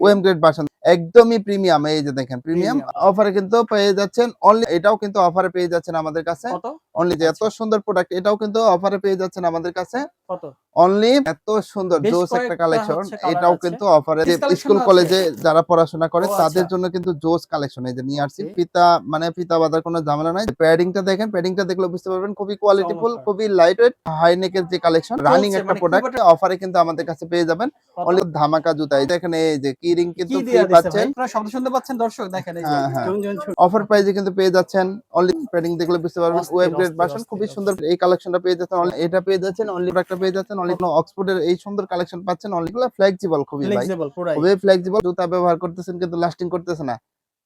OM grade version একদমই premium এই যে দেখেন প্রিমিয়াম অফারে কিন্তু পেয়ে যাচ্ছেন। অনলি এটাও কিন্তু অফারে পেয়ে যাচ্ছেন আমাদের কাছে। অনলি যে এত আচ্ছা। সুন্দর প্রোডাক্ট এটাও কিন্তু অফারে পেয়ে যাচ্ছেন আমাদের কাছে। অনলি এত সুন্দর জোস একটা কালেকশন এটাও কিন্তু অফারে। স্কুল কলেজে যারা পড়াশোনা করে তাদের আচ্ছা। জন্য কিন্তু জোস কালেকশন এই যে নিয়ে আসছি. ফিতা মানে পিতা বাঁধার কোনো ঝামেলা নাই। প্যাডিংটা দেখেন প্যাডিংটা দেখলে বুঝতে পারবেন খুবই কোয়ালিটিফুল। খুবই লাইট ওয়েট হাই নেকের যে কালেকশন রানিং একটা মানে প্রোডাক্ট একটা- অফারে কিন্তু আমাদের কাছে পেয়ে যাবেন। অনলি ধামাকা জুতা এই দেখেন এই যে কি রিং কিন্তু পাচ্ছেন? আপনারা শব্দ শুনতে পাচ্ছেন দর্শক দেখেন এই যে। হ্যাঁ, হ্যাঁ। অফার প্রাইজে কিন্তু পেয়ে যাচ্ছেন। অনলি প্যাডিং দেখলে বুঝতে পারবেন। ওয়েব গ্রেড ভার্সন খুবই সুন্দর। এই কালেকশনটা পেয়ে যাচ্ছেন। এটা পেয়ে যাচ্ছেন। অনলি প্রোডাক্টটা পেয়ে যাচ্ছেন। অনলি অক্সফোর্ডের এই সুন্দর কালেকশন পাচ্ছেন। অনলি ফ্লেক্সিবল খুবই ভাই। ফ্লেক্সিবল খুবই ফ্লেক্সিবল জুতা ব্যবহার করতেছেন কিন্তু লাস্টিং করতেছে না।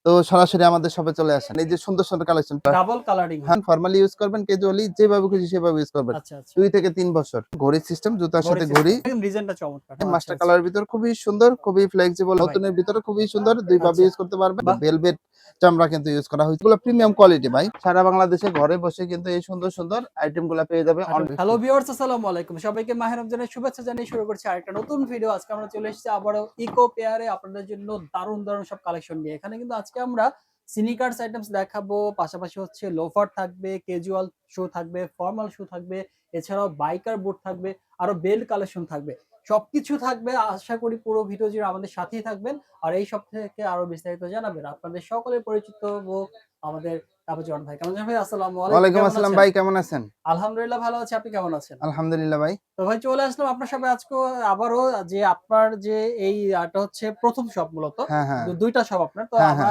তো সরাসরি আমাদের শপে চলে আসেন। এই যে সুন্দর সুন্দর কালেকশন ডাবল কালারিং হ্যাঁ। ফর্মালি ইউজ করবেন ক্যাজুয়ালি যেভাবে খুশি সেভাবে ইউজ করবেন। আচ্ছা আচ্ছা। দুই থেকে তিন বছর। ঘড়ির সিস্টেম জুতার সাথে ঘড়ি ডিজাইনটা চমৎকার। মাস্টার আচ্ছা, কালারের ভিতর খুবই সুন্দর খুবই ফ্লেক্সিবল নতুনের ভিতরে খুবই সুন্দর। দুই ভাবে। ইউজ করতে পারবেন। ভেলভেট চামড়া কিন্তু ইউজ করা হয়েছে। এগুলো প্রিমিয়াম কোয়ালিটি ভাই। সারা বাংলাদেশে ঘরে বসে কিন্তু এই সুন্দর সুন্দর আইটেমগুলা পেয়ে যাবে। হ্যালো ভিউয়ার্স আসসালামু আলাইকুম। সবাইকে মাহে রমজানের শুভেচ্ছা জানিয়ে শুরু করছি আরেকটা নতুন ভিডিও আজকে আমরা চলে এসেছি আবারও ইকো পেয়ারে আপনাদের জন্য দারুণ দারুণ সব কালেকশন নিয়ে। এখানে কিন্তু আজকে আমরা সিনিকার্স আইটেমস দেখাবো, পাশাপাশি হচ্ছে লোফার থাকবে ক্যাজুয়াল শু থাকবে ফর্মাল শু থাকবে, এছাড়াও বাইকার বুট থাকবে, আরও বেল্ট কালেকশন থাকবে। সবকিছু থাকবে, আশা করি পুরো ভিডিও জুড়ে আমাদের সাথেই থাকবেন। আর এই সব থেকে আরও বিস্তারিত জানাবেন আপনাদের সকলে পরিচিত হোক, আমাদের তাপজন ভাই। কেমন আছেন ভাই? আসসালামু আলাইকুম। ওয়ালাইকুম আসসালাম ভাই কেমন আছেন? আলহামদুলিল্লাহ ভালো আছি। আপনি কেমন আছেন? আলহামদুলিল্লাহ ভাই। তো ভাই চলে আসলাম আপনার সাথে আজকে আবারও যে আপনার যে এই আটা হচ্ছে প্রথম শপ মূলত। হ্যাঁ হ্যাঁ। দুইটা শপ আপনার। তো হ্যাঁ, আমরা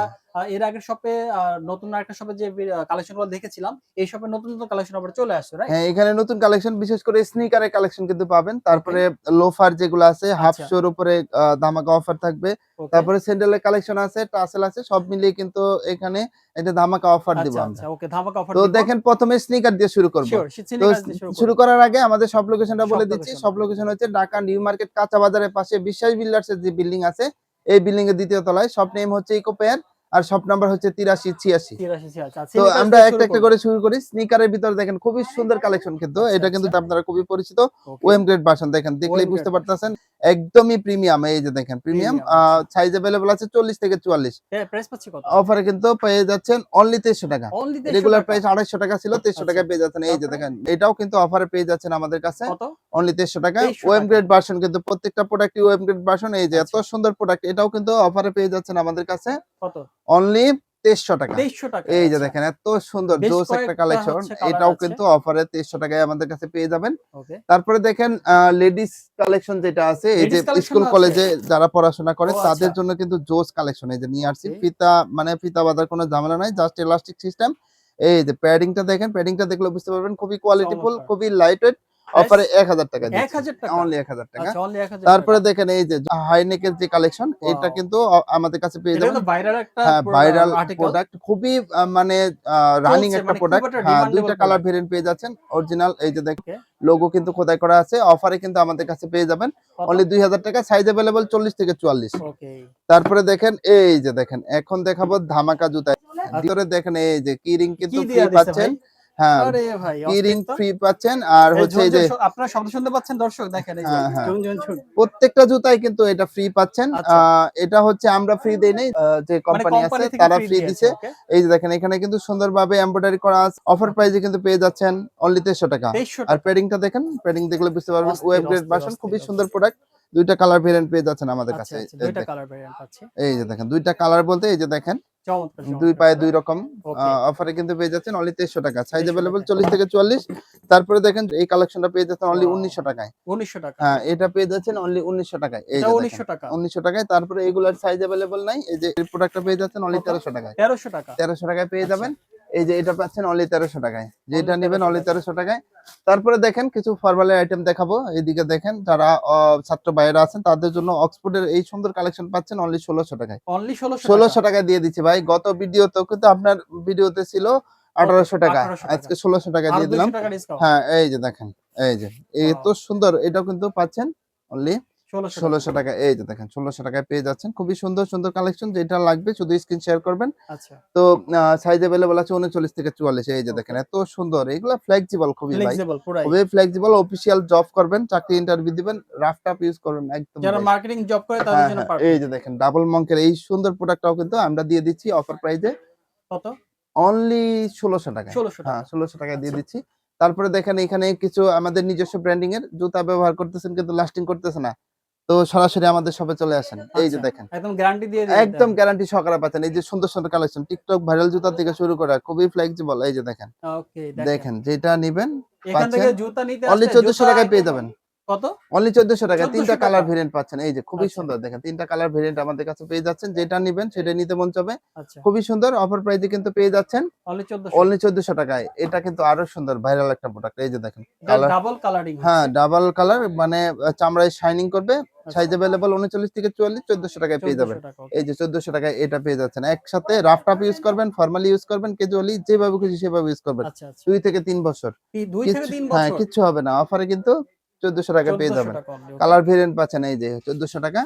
এর আগের শপে নতুন একটা শপে যে কালেকশনগুলো দেখেছিলাম এই শপে নতুন নতুন কালেকশন আবার চলে আসছে রাইট হ্যাঁ এখানে নতুন কালেকশন বিশেষ করে স্নিকারের কালেকশন কিন্তু পাবেন। তারপরে লোফার যেগুলো আছে হাফ আচ্ছা। শোর উপরে ধামাকা অফার থাকবে। তারপরে স্যান্ডেলের কালেকশন আছে টাসেল আছে সব মিলিয়ে কিন্তু এখানে এটা ধামাকা অফার দিব আচ্ছা আমরা। আচ্ছা ওকে ধামাকা অফার তো দেখেন প্রথমে স্নিকার দিয়ে শুরু করব। তো শুরু করার আগে আমাদের সব লোকেশনটা বলে দিচ্ছি। সব লোকেশন হচ্ছে ঢাকা নিউ মার্কেট কাঁচা বাজারের পাশে বিশ্বাস বিল্ডার্স এর যে বিল্ডিং আছে এই বিল্ডিং এর দ্বিতীয় তলায়। সব নেম হচ্ছে ইকো পেয়ার আর সব নাম্বার হচ্ছে তিরাশি ছিয়াশি আচ্ছা তো আমরা একটা একটা করে শুরু করি স্নিকারের ভিতরে দেখেন খুবই সুন্দর কালেকশন কিন্তু আচ্ছা, এটা কিন্তু আচ্ছা। আপনারা খুবই পরিচিত ওএম গ্রেড ভার্সন দেখেন দেখলেই OM বুঝতে grade পারতেছেন একদমই প্রিমিয়াম এই যে দেখেন প্রিমিয়াম Premium, আচ্ছা। সাইজ अवेलेबल আছে চল্লিশ থেকে চুয়াল্লিশ প্রাইস পাচ্ছি কত অফারে কিন্তু পেয়ে যাচ্ছেন অনলি তেইশশো টাকা অনলি রেগুলার প্রাইস আড়াইশো টাকা ছিল তেইশশো আচ্ছা। টাকায় পেয়ে যাচ্ছেন এই যে তারপরে? দেখেন এটাও কিন্তু অফারে পেয়ে যাচ্ছেন আমাদের কাছে কত অনলি তেইশশো টাকা 2300 ওএম টাকা। গ্রেড ভার্সন কিন্তু প্রত্যেকটা প্রোডাক্টই ওএম গ্রেড ভার্সন এই যে এত আচ্ছা। সুন্দর প্রোডাক্ট এটাও কিন্তু অফারে পেয়ে যাচ্ছেন আমাদের কাছে কত অনলি তেইশশো টাকা। 2300 টাকা এই যে আচ্ছা। দেখেন এত সুন্দর জোস একটা কালেকশন এটাও কিন্তু অফারে তেইশশো টাকায় আমাদের কাছে পেয়ে যাবেন। তারপরে দেখেন লেডিস কালেকশন যেটা আছে এই যে স্কুল কলেজে যারা পড়াশোনা করে তাদের আচ্ছা। জন্য কিন্তু জোস কালেকশন এই যে নিয়ে আসছি. ফিতা মানে ফিতা বাঁধার কোনো ঝামেলা নাই জাস্ট ইলাস্টিক সিস্টেম এই যে প্যাডিংটা দেখেন প্যাডিংটা দেখলে বুঝতে পারবেন খুবই কোয়ালিটিফুল খুবই লাইট ওয়েট অফারে এক হাজার টাকা 1000 টাকা? অনলি এক হাজার টাকা। আচ্ছা অনলি 1000 তারপরে দেখেন এই যে হাই নেকের যে কালেকশন এটা কিন্তু আমাদের কাছে পেয়ে যাবেন। ভাইরাল একটা ভাইরাল প্রোডাক্ট খুবই মানে রানিং একটা প্রোডাক্ট দুইটা কালার ভেরিয়েন্ট পেয়ে যাচ্ছেন। অরিজিনাল এই যে দেখেন লোগো কিন্তু খোদাই করা আছে? অফারে কিন্তু আমাদের কাছে পেয়ে যাবেন। অনলি দুই হাজার টাকা সাইজ অ্যাভেলেবল চল্লিশ থেকে চুয়াল্লিশ। ওকে তারপরে দেখেন এই যে দেখেন এখন দেখাবো ধামাকা জুতা। ভিতরে দেখেন এই যে কিরিং কিন্তু পাচ্ছেন। হ্যাঁ আরে ভাই কিরিং ফ্রি পাচ্ছেন? আর হচ্ছে যে আপনারা শব্দ শুনতে পাচ্ছেন দর্শক দেখেন এই হ্যাঁ, হ্যাঁ। প্রত্যেকটা জুতাই কিন্তু এটা ফ্রি পাচ্ছেন। আচ্ছা। এটা হচ্ছে আমরা ফ্রি দেই নাই যে কোম্পানি আছে তারা ফ্রি দিছে। এই যে দেখেন এখানে কিন্তু সুন্দরভাবে এমব্রয়ডারি করা আছে। অফার প্রাইসে কিন্তু পেয়ে যাচ্ছেন অনলি তেইশশো টাকা। আর। প্যাডিংটা দেখেন প্যাডিং দেখলে বুঝতে পারবেন ওয়েব গ্রেড ভার্সন খুবই সুন্দর প্রোডাক্ট দুইটা কালার ভেরিয়েন্ট পেয়ে যাচ্ছেন আমাদের আচ্ছা কাছে। আচ্ছা দুইটা কালার ভেরিয়েন্ট পাচ্ছি। এই যে দেখেন দুইটা কালার বলতে এই যে দেখেন দুই পায়ে দুই রকম. অফারে কিন্তু পেয়ে যাচ্ছেন অনলি তেইশশো টাকা। সাইজ 2300 অ্যাভেলেবল চল্লিশ থেকে চুয়াল্লিশ। তারপরে দেখেন এই কালেকশনটা পেয়ে যাচ্ছেন অনলি. উনিশশো টাকায়। 1900 টাকা। হ্যাঁ এটা পেয়ে যাচ্ছেন অনলি উনিশশো টাকায়। এই 1900 টাকা। উনিশশো টাকায়। তারপরে এগুলার সাইজ অ্যাভেলেবল নাই। এই যে প্রোডাক্টটা পেয়ে যাচ্ছেন অনলি? তেরোশো টাকায়। 1300 টাকা। তেরোশো টাকায় পেয়ে আচ্ছা। যাবেন। এই যে এটা পাচ্ছেন অনলি তেরোশো টাকায়। যেটা Only নেবেন 1300 অনলি তেরোশো টাকায়। তারপরে দেখেন কিছু ফরমালের আইটেম দেখাবো। এইদিকে দেখেন যারা ছাত্র ভাইয়েরা আছেন তাদের জন্য অক্সফোর্ডের এই সুন্দর কালেকশন পাচ্ছেন অনলি ষোলোশো টাকায়। অনলি 1600 ষোলোশো টাকা দিয়ে দিচ্ছি ভাই। গত ভিডিওতেও কিন্তু আপনার ভিডিওতে ছিল আঠারোশো টাকা। আজকে ষোলোশো টাকা দিয়ে দিলাম। 200 টাকা ডিসকাউন্ট হ্যাঁ এই যে দেখেন এই যে. এত সুন্দর এটাও কিন্তু পাচ্ছেন অনলি ষোলোশো টাকা এই যে দেখেন ষোলোশো টাকায় পেয়ে যাচ্ছেন। খুবই সুন্দর সুন্দর কালেকশন যেটা লাগবে শুধু স্ক্রিন শেয়ার করবেন। আচ্ছা। তো সাইজ অ্যাভেলেবল আছে উনচল্লিশ থেকে চুয়াল্লিশ এই যে দেখেন এত সুন্দর। এগুলো ফ্লেক্সিবল খুবই ভাই। খুবই ফ্লেক্সিবল অফিসিয়াল জব করবেন চাকরি ইন্টারভিউ দিবেন রাফ টাপ ইউজ করবেন একদম যারা মার্কেটিং জব করে তাদের হ্যাঁ, জন্য হ্যাঁ, এই যে দেখেন ডাবল মঙ্কের এই সুন্দর প্রোডাক্টটাও কিন্তু আমরা দিয়ে দিচ্ছি অফার প্রাইজে কত? অনলি ষোলোশো টাকা। হ্যাঁ ষোলোশো টাকা দিয়ে আচ্ছা। দিচ্ছি। তারপরে দেখেন এখানে কিছু আমাদের নিজস্ব ব্র্যান্ডিং এর জুতা ব্যবহার করতেছেন কিন্তু লাস্টিং করতেছে না। তো সরাসরি আমাদের শপে চলে আসেন। এই যে আচ্ছা, দেখেন। একদম গ্যারান্টি দিয়ে একদম গ্যারান্টি সহকারে পাচ্ছেন। এই যে সুন্দর সুন্দর কালেকশন টিকটক ভাইরাল জুতা থেকে শুরু করে খুবই ফ্লেক্সিবল এই যে দেখেন। ওকে দেখেন। যেটা নিবেন এখান থেকে জুতা নিতে অনলি আসলে চোদ্দশো জুতা টাকায় পেয়ে যাবেন। কত? অনলি চোদ্দশো টাকা তিনটা কালার ভেরিয়েন্ট পাচ্ছেন। এই যে খুবই আচ্ছা। সুন্দর দেখেন তিনটা কালার ভেরিয়েন্ট আমাদের কাছে পেয়ে যাচ্ছেন যেটা নিবেন সেটা নিতে মন চাবে। আচ্ছা। খুবই সুন্দর অফার প্রাইসে কিন্তু পেয়ে যাচ্ছেন। অনলি 1400 টাকায়। এটা কিন্তু আরও সুন্দর ভাইরাল একটা প্রোডাক্ট এই যে দেখেন ডাবল কালারিং হ্যাঁ ডাবল কালার মানে চামড়ায় শাইনিং করবে। সাইজ অ্যাভেলেবল উনচল্লিশ থেকে চুয়াল্লিশ চোদ্দশো টাকায় পেয়ে যাবেন। এই যে চোদ্দশো টাকায় এটা পেয়ে যাচ্ছেন। একসাথে রাফ টাপ ইউজ করবেন ফর্মালি ইউজ করবেন ক্যাজুয়ালি যেভাবে খুশি সেভাবে ইউজ করবেন। দুই থেকে তিন বছর। দুই থেকে তিন হ্যাঁ বছর। কিচ্ছু হবে না। অফারে কিন্তু চোদ্দশো টাকা পেয়ে যাবেন। কালার ভেরিয়েন্ট পাচ্ছেন এই যে চোদ্দশো টাকা।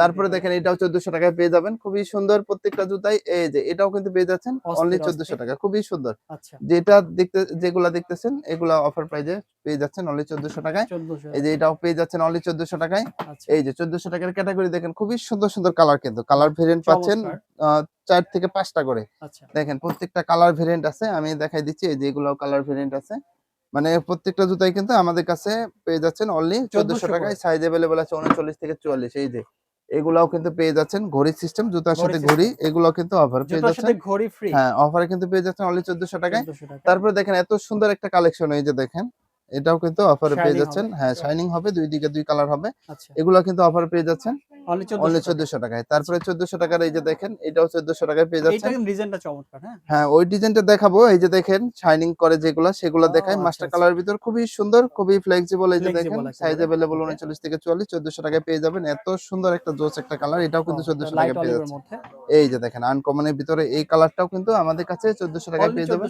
তারপরে দেখেন এটাও চোদ্দশো টাকায় পেয়ে যাবেন। খুবই সুন্দর প্রত্যেকটা জুতাই এই যে এটাও কিন্তু পেয়ে যাচ্ছেন অনলি চোদ্দশো টাকা খুবই সুন্দর। আচ্ছা। যেটা দেখতে যেগুলা দেখতেছেন এগুলা অফার প্রাইজে পেয়ে যাচ্ছেন অনলি চোদ্দশো টাকায়। এই যে এটাও পেয়ে যাচ্ছেন অনলি চোদ্দশো টাকায়। আচ্ছা। এই যে চোদ্দশো টাকার ক্যাটাগরি দেখেন খুবই সুন্দর সুন্দর কালার কিন্তু। কালার ভেরিয়েন্ট পাচ্ছেন চার থেকে পাঁচটা করে। আচ্ছা। দেখেন প্রত্যেকটা কালার ভেরিয়েন্ট আছে আমি দেখাই দিচ্ছি এই যে এগুলো কালার ভেরিয়েন্ট আছে। মানে প্রত্যেকটা জুতাই কিন্তু আমাদের কাছে পেয়ে যাচ্ছেন অনলি চোদ্দশো টাকায় সাইজ অ্যাভেলেবল আছে উনচল্লিশ থেকে চুয়াল্লিশ এই যে। এগুলাও কিন্তু পেয়ে যাচ্ছেন ঘড়ি সিস্টেম জুতার সাথে ঘড়ি এগুলো কিন্তু অফার পেয়ে যাচ্ছেন। ঘড়ি ফ্রি হ্যাঁ অফারে কিন্তু পেয়ে যাচ্ছেন অনলি চোদ্দশো টাকায়। 1400 তারপরে দেখেন এত সুন্দর একটা কালেকশন এই যে দেখেন এটাও কিন্তু অফারে পেয়ে যাচ্ছেন। হ্যাঁ শাইনিং হবে। দুই দিকে দুই কালার হবে। আচ্ছা। এগুলো কিন্তু অফারে পেয়ে যাচ্ছেন। অনলি অনলি 1400 চোদ্দশো টাকায়। তারপরে চোদ্দশো টাকার এই যে দেখেন এটাও চোদ্দশো টাকায় পেয়ে ডিজাইনটা চমৎকার হ্যাঁ? হ্যাঁ ওই ডিজাইনটা দেখাবো। এই যে দেখেন শাইনিং করে যেগুলো সেগুলো ও, দেখাই আচ্ছা, মাস্টার আচ্ছা। কালারের ভিতর খুবই সুন্দর খুবই ফ্লেক্সিবল এই যে দেখেন সাইজ অ্যাভেলেবল Okay. উনচল্লিশ থেকে চুয়াল্লিশ চোদ্দশো টাকায় পেয়ে যাবেন। এত সুন্দর একটা জোস একটা কালার এটাও কিন্তু চোদ্দশো লাইট টাকায় পেয়ে যাচ্ছে এই যে দেখেন আনকমনের ভিতরে এই কালারটাও কিন্তু আমাদের কাছে চোদ্দশো টাকায় পেয়ে যাবেন।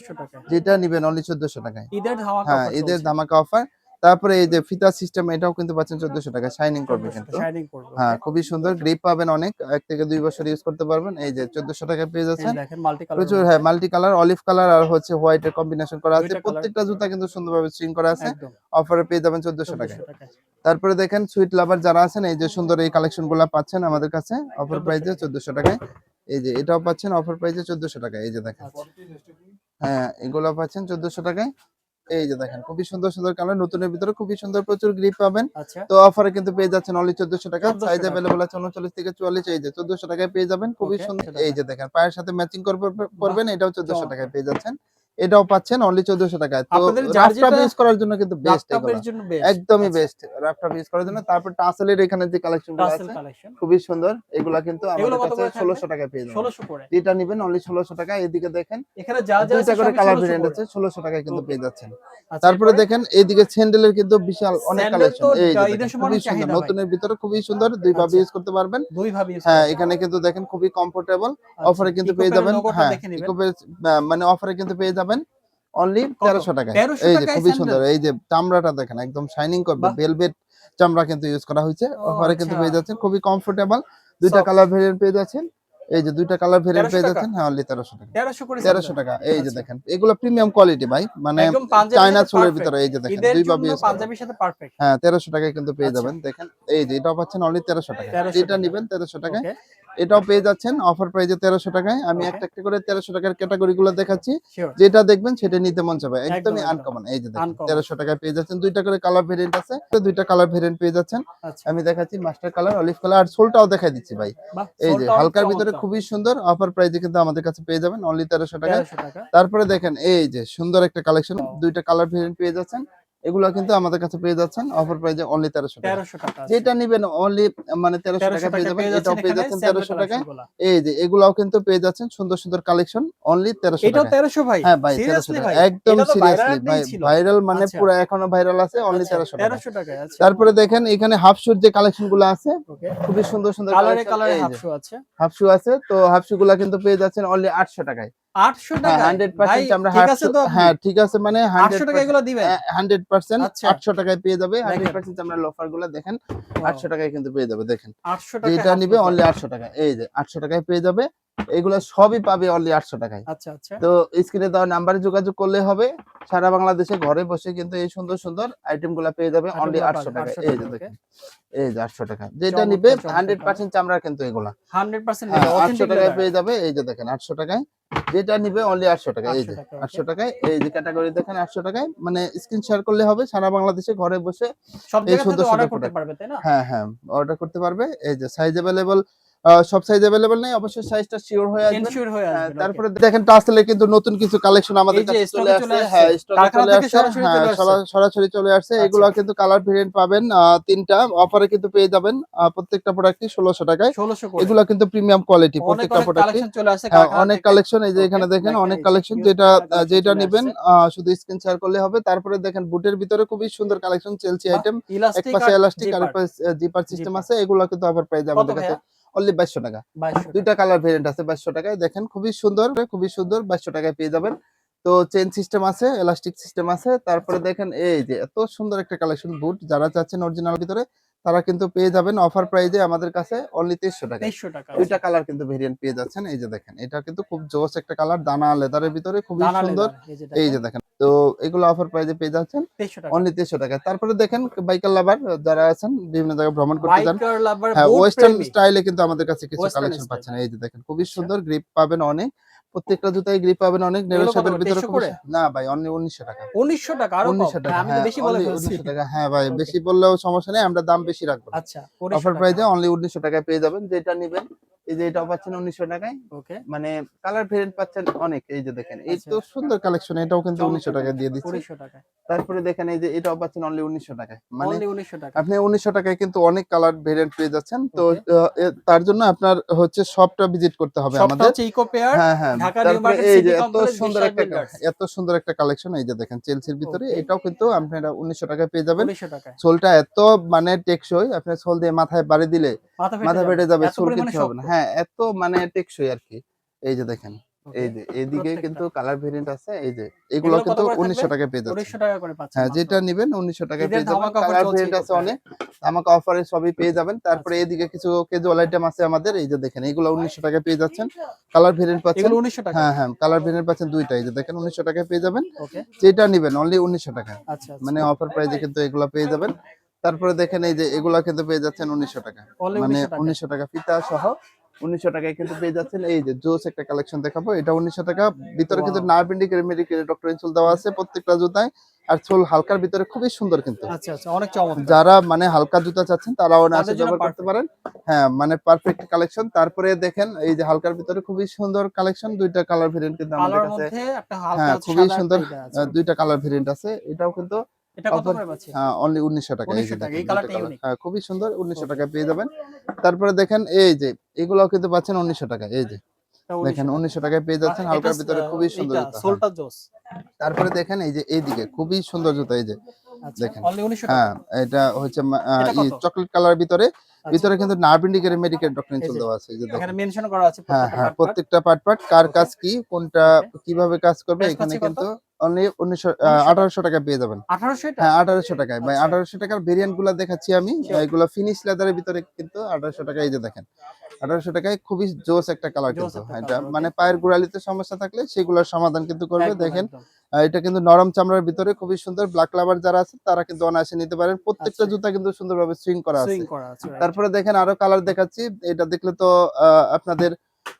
যেটা নিবেন অনলি চোদ্দশো টাকায়। ঈদের ধামাকা হ্যাঁ ঈদের ধামাকা অফার তারপরে এই যে ফিতা সিস্টেম এটাও কিন্তু পাচ্ছেন চোদ্দশো টাকা শাইনিং করবে কিন্তু। হ্যাঁ খুবই সুন্দর গ্রিপ পাবেন অনেক এক থেকে দুই বছর ইউজ করতে পারবেন। এই যে চোদ্দশো টাকায় পেয়ে যাচ্ছেন। প্রচুর হ্যাঁ মাল্টি কালার অলিভ কালার আর হচ্ছে হোয়াইট এর কম্বিনেশন করা আছে। প্রত্যেকটা জুতা কিন্তু সুন্দরভাবে স্ট্রিং করা আছে। অফারে পেয়ে যাবেন চোদ্দশো টাকায়। 1400 টাকা তারপরে দেখেন সুইট লাভার যারা আছেন এই যে সুন্দর এই কালেকশনগুলা পাচ্ছেন আমাদের কাছে। অফার 1400 প্রাইসে চোদ্দশো টাকায়। এই যে এটাও পাচ্ছেন অফার প্রাইসে চোদ্দশো টাকায়। এই যে দেখেন। আচ্ছা। হ্যাঁ এগুলো পাচ্ছেন চোদ্দশো টাকায়। এই যে দেখেন খুবই সুন্দর সুন্দর কালার নতুনের ভিতরে খুবই সুন্দর প্রচুর গ্রিপ পাবেন। আচ্ছা। তো অফারে কিন্তু পেয়ে যাচ্ছেন অনলি চোদ্দশো টাকা। 1400 সাইজ। অ্যাভেলেবল আছে উনচল্লিশ থেকে চুয়াল্লিশ এই যে চোদ্দশো টাকায় পেয়ে যাবেন। খুবই সুন্দর। এই যে দেখেন পায়ের সাথে ম্যাচিং করবেন এটাও চোদ্দশো। টাকায় পেয়ে যাচ্ছেন। এটাও পাচ্ছেন অনলি চোদ্দশো টাকায়। তো রাফটাপ ইউজ করার জন্য কিন্তু বেস্ট একদমই বেস্ট রাফটাপ ইউজ করার জন্য। তারপর টাসেলের এখানে যে আছে খুবই সুন্দর। এগুলা কিন্তু আমাদের কাছে টাকায় পেয়ে যাবেন। 1600 করে। যেটা নিবেন অনলি টাকা এদিকে দেখেন এখানে যা যা দুইটা করে কালার ভেরিয়েন্ট আছে টাকায় কিন্তু পেয়ে যাচ্ছেন। আচ্ছা, তারপরে দেখেন এইদিকে স্যান্ডেলের কিন্তু বিশাল অনেক কালেকশন এই খুবই সুন্দর। নতুনের ভিতরে খুবই সুন্দর। দুই ভাবে আচ্ছা। ইউজ করতে পারবেন। দুই ভাবে হ্যাঁ এখানে কিন্তু দেখেন খুবই কমফোর্টেবল আচ্ছা, অফারে কিন্তু পেয়ে যাবেন। হ্যাঁ। মানে অফারে কিন্তু পেয়ে যাবেন অনলি তেরোশো 1300 এই যে খুবই সুন্দর। এই যে চামড়াটা দেখেন একদম শাইনিং করবে। বাহ। ভেলভেট চামড়া কিন্তু ইউজ করা হয়েছে। অফারে কিন্তু আচ্ছা। পেয়ে যাচ্ছেন। খুবই কমফোর্টেবল দুইটা কালার ভেরিয়েন্ট পেয়ে যাচ্ছেন। এই যে দুইটা কালার ভেরিয়েন্ট পেয়ে যাচ্ছেন। হ্যাঁ অনলি তেরোশো টাকা। 1300 করে তেরোশো স্যান্ডেল। টাকা। এই যে আচ্ছা। দেখেন এগুলো প্রিমিয়াম কোয়ালিটি ভাই। মানে চায়না চুলের ভিতরে এই যে দেখেন দুই ভাবে পাঞ্জাবির সাথে পারফেক্ট হ্যাঁ তেরোশো টাকায় কিন্তু পেয়ে আচ্ছা। যাবেন। দেখেন এই যে এটা পাচ্ছেন অনলি তেরোশো টাকা 1300 যেটা টাকা। নিবেন তেরোশো টাকায়। ওকে এটাও পেয়ে যাচ্ছেন। অফার প্রাইজে তেরোশো টাকায়। আমি একটা একটা করে তেরোশো টাকার ক্যাটাগরি গুলো দেখাচ্ছি। যেটা দেখবেন সেটা নিতে মন চাবে একদমই একদম। আনকমন এই যে। তেরোশো টাকায় পেয়ে যাচ্ছেন। দুইটা করে কালার ভেরিয়েন্ট আছে। দুইটা কালার ভেরিয়েন্ট পেয়ে যাচ্ছেন। আচ্ছা। আমি দেখাচ্ছি মাস্টার কালার অলিভ কালার আর সোলটাও দেখাই দিচ্ছি ভাই। এই যে হালকার ভিতরে খুবই সুন্দর। অফার প্রাইজে কিন্তু আমাদের কাছে পেয়ে যাবেন। অনলি তেরোশো টাকায়। 1300 টাকা। তারপরে দেখেন এই যে সুন্দর একটা কালেকশন দুইটা কালার ভেরিয়েন্ট পেয়ে যাচ্ছেন। এগুলো কিন্তু আমাদের কাছে পেয়ে যাচ্ছেন। অফার প্রাইজে অনলি তেরোশো টাকা। 1300 টাকা যেটা নিবেন অনলি মানে তেরোশো 1300 টাকা পেয়ে যাবেন। এটাও পেয়ে যাচ্ছেন তেরোশো কালেকশনগুলা। এই যে এগুলাও কিন্তু পেয়ে যাচ্ছেন সুন্দর সুন্দর কালেকশন অনলি তেরোশো এটাও টাকা 1300 ভাই? হ্যাঁ ভাই তেরোশো টাকা একদম সিরিয়াসলি ভাই ভাইরাল মানে আচ্ছা। পুরো এখনও ভাইরাল আছে অনলি আচ্ছা, তেরোশো টাকা 1300 টাকায় আছে তারপরে দেখেন এখানে হাফ শুর যে কালেকশনগুলো আছে খুবই সুন্দর সুন্দর কালারে কালারে হাফ যে, শু আছে। হাফ শু আছে তো হাফ শু গুলা কিন্তু পেয়ে যাচ্ছেন অনলি আটশো টাকায়। 800 হ্যাঁ টাকা আমরা 800 হ্যাঁ ঠিক আছে মানে 800 টাকা এগুলো দিবেন? পার্সেন্ট আচ্ছা। আটশো টাকায় পেয়ে যাবে আমরা লোফারগুলো দেখেন আটশো টাকায় কিন্তু পেয়ে যাবে দেখেন। 800 টাকা যেটা নিবে অনলি আটশো টাকা এই যে আটশো টাকায় পেয়ে যাবে এগুলো সবই পাবে অনলি আটশো টাকায়। আচ্ছা আচ্ছা। তো স্ক্রিনে দেওয়া নাম্বারে যোগাযোগ করলে হবে। সারা বাংলাদেশে ঘরে বসে কিন্তু এই সুন্দর সুন্দর আইটেমগুলা পেয়ে যাবে অনলি আটশো টাকা এই যে দেখেন। এই যে আটশো টাকা। যেটা নিবে হান্ড্রেড পার্সেন্ট চামড়া কিন্তু এগুলা। 100% হ্যাঁ আটশো টাকায় পেয়ে যাবে। এই যে দেখেন আটশো টাকায়। যেটা নিবে অনলি আটশো টাকা এই 800 যে আটশো টাকায়। এই যে ক্যাটাগরি দেখেন আটশো টাকায়। মানে স্ক্রিন শেয়ার করলে হবে সারা বাংলাদেশে ঘরে বসে সব এই সুন্দর অর্ডার সুন্দর করতে পারবে তাই না? হ্যাঁ হ্যাঁ অর্ডার করতে পারবে। এই যে সাইজ অ্যাভেলেবল সব সাইজ অ্যাভেলেবল নেই অবশ্যই সাইজটা শিওর হয়ে আসবে। এনশিওর হয়ে হ্যাঁ, আসবে তারপরে দেখেন টাসেলের কিন্তু নতুন কিছু কালেকশন আমাদের কাছে চলে আসছে। হ্যাঁ স্টকে চলে আসছে। সরাসরি হ্যাঁ চলে আসছে। সরা- সরাসরি চলে আসছে। আচ্ছা। এগুলো কিন্তু কালার ভেরিয়েন্ট পাবেন তিনটা। অফারে কিন্তু পেয়ে যাবেন প্রত্যেকটা প্রোডাক্টই ষোলোশো টাকায়। 1600 এগুলো কিন্তু প্রিমিয়াম কোয়ালিটি প্রত্যেকটা অনেক প্রোডাক্টই চলে আসছে হ্যাঁ, অনেক কালেকশন এই যে এখানে দেখেন অনেক কালেকশন যেটা যেটা নেবেন শুধু স্ক্রিন শেয়ার করলে হবে। তারপরে দেখেন বুটের ভিতরে খুবই সুন্দর কালেকশন চেলসি আইটেম এক পাশে এলাস্টিক আর জিপার। এক পাশে জিপার সিস্টেম আছে এগুলো কিন্তু অফার পেয়ে আমাদের কাছে? অনলি বাইশশো টাকা। 2200 দুইটা কালার ভেরিয়েন্ট আছে বাইশশো টাকায়। দেখেন খুবই সুন্দর খুবই সুন্দর বাইশশো টাকায় পেয়ে যাবেন। তো চেন সিস্টেম আছে এলাস্টিক সিস্টেম আছে। তারপরে দেখেন এই যে এত সুন্দর একটা কালেকশন বুট যারা চাচ্ছেন অরিজিনাল ভিতরে তারা কিন্তু পেয়ে যাবেন অফার প্রাইজে আমাদের কাছে অনলি তেইশশো টাকা। 2300 টাকা। দুইটা কালার কিন্তু ভেরিয়েন্ট পেয়ে যাচ্ছেন এই যে দেখেন এটা কিন্তু খুব জোস একটা কালার দানা লেদারের ভিতরে খুবই সুন্দর। এই যে দেখেন, তো এগুলো অফার প্রাইজে পেয়ে যাচ্ছেন 2300 টাকা। অনলি তেইশশো টাকা। তারপরে দেখেন বাইকার লাভার যারা আছেন বিভিন্ন জায়গায় ভ্রমণ করতে যান। হ্যাঁ ওয়েস্টার্ন প্রেমী। স্টাইলে কিন্তু আমাদের কাছে কিছু কালেকশন পাচ্ছেন। এই যে দেখেন খুবই আচ্ছা। সুন্দর গ্রিপ পাবেন অনেক। প্রত্যেকটা জুতায় গ্রিপ পাবেন অনেক নেরো শেপের ভিতরে 2300 খুবই করে? না ভাই অনলি উনিশশো টাকা। 1900 টাকা আরও উনিশশো টাকা হ্যাঁ, আমি তো বেশি বলে ফেলছি। 1900 টাকা হ্যাঁ ভাই বেশি বললেও সমস্যা নেই আমরা দাম বেশি রাখব। আচ্ছা অফার প্রাইসে অনলি উনিশশো টাকায় পেয়ে যাবেন যেটা নিবেন এই যে এটাও পাচ্ছেন উনিশশো টাকায়। ওকে। মানে কালার ভেরিয়েন্ট পাচ্ছেন অনেক এই যে দেখেন এই আচ্ছা। তো সুন্দর কালেকশন এটাও কিন্তু উনিশশো টাকায় দিয়ে দিচ্ছি। 1900 টাকা তারপরে দেখেন এই যে এটাও পাচ্ছেন অনলি উনিশশো টাকায়। মানে অনলি 1900 টাকা আপনি উনিশশো টাকায় কিন্তু অনেক কালার ভেরিয়েন্ট পেয়ে যাচ্ছেন। তো তার জন্য আপনার হচ্ছে সবটা ভিজিট করতে হবে আমাদের। ইকো পেয়ার হ্যাঁ হ্যাঁ। তারপরে এই যে এত সুন্দর একটা এত সুন্দর একটা কালেকশন এই যে দেখেন চেলসির ভিতরে। এটাও কিন্তু আপনারা উনিশশো টাকায় পেয়ে যাবেন। 1900 টাকা সোলটা এত মানে টেকসই আপনি সোল দিয়ে মাথায় বাড়ি দিলে মাথা ফেটে যাবে। এত সোল কিছু হবে না। হ্যাঁ এত মানে টেকসই আর কি। এই যে দেখেন এই যে এইদিকে কিন্তু কালার ভেরিয়েন্ট আছে এই যে এগুলো কিন্তু করে থাকবে? উনিশশো টাকায় পেয়ে যাচ্ছে 1900 টাকা করে পাচ্ছেন হ্যাঁ যেটা নিবেন উনিশশো টাকায় পেয়ে যাবেন। কালার ভেরিয়েন্ট আছে অনেক আমাকে অফারে সবই পেয়ে যাবেন। তারপরে আচ্ছা। এদিকে কিছু কেজুয়াল আইটেম আছে আমাদের এই যে দেখেন এগুলো উনিশশো টাকায় পেয়ে যাচ্ছেন। কালার ভেরিয়েন্ট পাচ্ছেন। এগুলো 1900 টাকা। হ্যাঁ হ্যাঁ কালার ভেরিয়েন্ট পাচ্ছেন দুইটা এই যে দেখেন উনিশশো টাকায় পেয়ে যাবেন। ওকে। যেটা নিবেন অনলি উনিশশো টাকা। আচ্ছা আচ্ছা। মানে অফার প্রাইসে কিন্তু এগুলো পেয়ে যাবেন। তারপরে দেখেন এই যে এগুলা কিন্তু পেয়ে যাচ্ছেন উনিশশো টাকা। মানে উনিশশো টাকা। ফিতা সহ উনিশশো টাকায় কিন্তু পেয়ে যাচ্ছেন এই যে জোস একটা কালেকশন দেখাবো। এটা উনিশশো টাকা। ভিতরে কিন্তু. নার্ভ ইন্ডিকের মেডিকেল ডক্টর ইনসুল দেওয়া আছে প্রত্যেকটা জুতায়। আর সোল হালকার ভিতরে খুবই সুন্দর কিন্তু। আচ্ছা আচ্ছা অনেক চমৎকার। যারা মানে হালকা জুতা চাচ্ছেন তারাও না ব্যবহার করতে পারেন। হ্যাঁ মানে পারফেক্ট কালেকশন তারপরে দেখেন এই যে হালকার ভিতরে খুবই সুন্দর কালেকশন দুইটা কালার ভেরিয়েন্ট কিন্তু আমাদের কাছে হ্যাঁ, খুবই সুন্দর। দুইটা কালার ভেরিয়েন্ট আছে। এটাও কিন্তু এটা কত করে পাচ্ছি? অনলি উনিশশো টাকা এই 1900 টাকা। হ্যাঁ খুবই সুন্দর উনিশশো Okay. টাকা পেয়ে যাবেন। তারপরে দেখেন এই যে এগুলাও কিন্তু পাচ্ছেন উনিশশো টাকা এই যে। দেখেন 1900 উনিশশো টাকায় পেয়ে যাচ্ছেন হালকার ভিতরে খুবই সুন্দর জুতা, হ্যাঁ। সোলটা জোস। তারপরে দেখেন এই যে এইদিকে খুবই সুন্দর জুতা এই যে আচ্ছা দেখেন। 1900 হ্যাঁ এটা হচ্ছে চকলেট কালার ভিতরে আচ্ছা, ভিতরে কিন্তু নার্ভ মেডিকেল দেওয়া আছে যে এখানে মেনশন করা আছে হ্যাঁ হ্যাঁ। প্রত্যেকটা পার্ট পার্ট কার কাজ কি কোনটা কীভাবে কাজ করবে এখানে কিন্তু অনলি উনিশশো 1900 আঠারোশো টাকা পেয়ে যাবেন। 1800 এটা হ্যাঁ আঠারোশো টাকায়। ভাই আচ্ছা। আঠারোশো টাকার ভেরিয়েন্টগুলা দেখাচ্ছি আমি. এগুলো ফিনিশ লেদারের ভিতরে কিন্তু আঠারোশো টাকা এই যে দেখেন। আঠারোশো টাকায় খুবই জোস একটা কালার কিন্তু। এটা মানে পায়ের গোড়ালিতে সমস্যা থাকলে সেগুলোর সমাধান কিন্তু করবে। দেখেন এটা কিন্তু নরম চামড়ার ভিতরে খুবই সুন্দর ব্ল্যাক লাভার যারা আছে তারা কিন্তু অনায়াসে নিতে পারেন। প্রত্যেকটা আচ্ছা। জুতা কিন্তু সুন্দরভাবে সুইং করা আছে। সুইং করা আছে তারপরে দেখেন আরও কালার দেখাচ্ছি। এটা দেখলে তো আহ, আপনাদের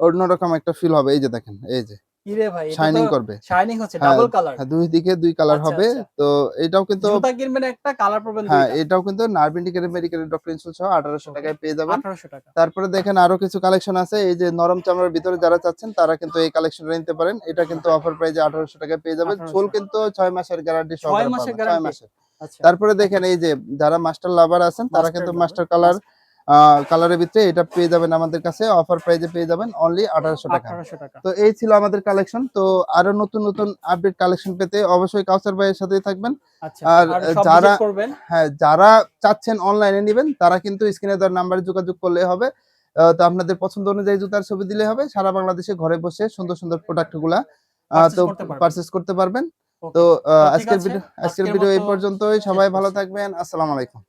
অন্যরকম একটা ফিল হবে। এই যে দেখেন এই যে। কি রে ভাই শাইনিং করবে। শাইনিং হচ্ছে হ্যাঁ, ডাবল কালার হ্যাঁ, দুই দিকে দুই কালার আচ্ছা, হবে। আচ্ছা। তো এটাও কিন্তু জুতা কিনবেন একটা কালার পাবেন হ্যাঁ এটাও কিন্তু নার্ভ ইন্ডিকেটের মেডিকেল ডক্টর ইনসুল সহ আঠারোশো Okay. টাকায় পেয়ে যাবেন। 1800 টাকা। তারপরে দেখেন আরও কিছু কালেকশন আছে। এই যে নরম চামড়ার ভিতরে যারা চাচ্ছেন তারা কিন্তু এই কালেকশনটা নিতে পারেন। এটা কিন্তু অফার প্রাইজে আঠারোশো টাকায় পেয়ে যাবেন। 1800 সোল কিন্তু ছয় মাসের গ্যারান্টি ছয় সহকারে মাসের? মাসের। আচ্ছা। তারপরে দেখেন এই যে যারা মাস্টার লাভার আছেন তারা কিন্তু মাস্টার কালার কালারের ভিতরে এটা পেয়ে যাবেন আমাদের কাছে অফার প্রাইজে পেয়ে যাবেন অনলি আঠারোশো টাকা। তো এই ছিল আমাদের কালেকশন তো আরও নতুন নতুন আপডেট কালেকশন পেতে অবশ্যই কাউসার ভাইয়ের সাথেই থাকবেন। আচ্ছা আর যারা- হ্যাঁ যারা চাচ্ছেন অনলাইনে নেবেন তারা কিন্তু স্ক্রিনে দেওয়ার নাম্বারে যোগাযোগ করলে হবে। তো আপনাদের পছন্দ অনুযায়ী জুতার ছবি দিলে হবে। সারা বাংলাদেশে ঘরে বসে সুন্দর সুন্দর প্রোডাক্টগুলা তো পারচেস করতে পারবেন। তো আজকের ভিডিও আজকের ভিডিও এই পর্যন্তই। সবাই ভালো থাকবেন। আসসালামু আলাইকুম।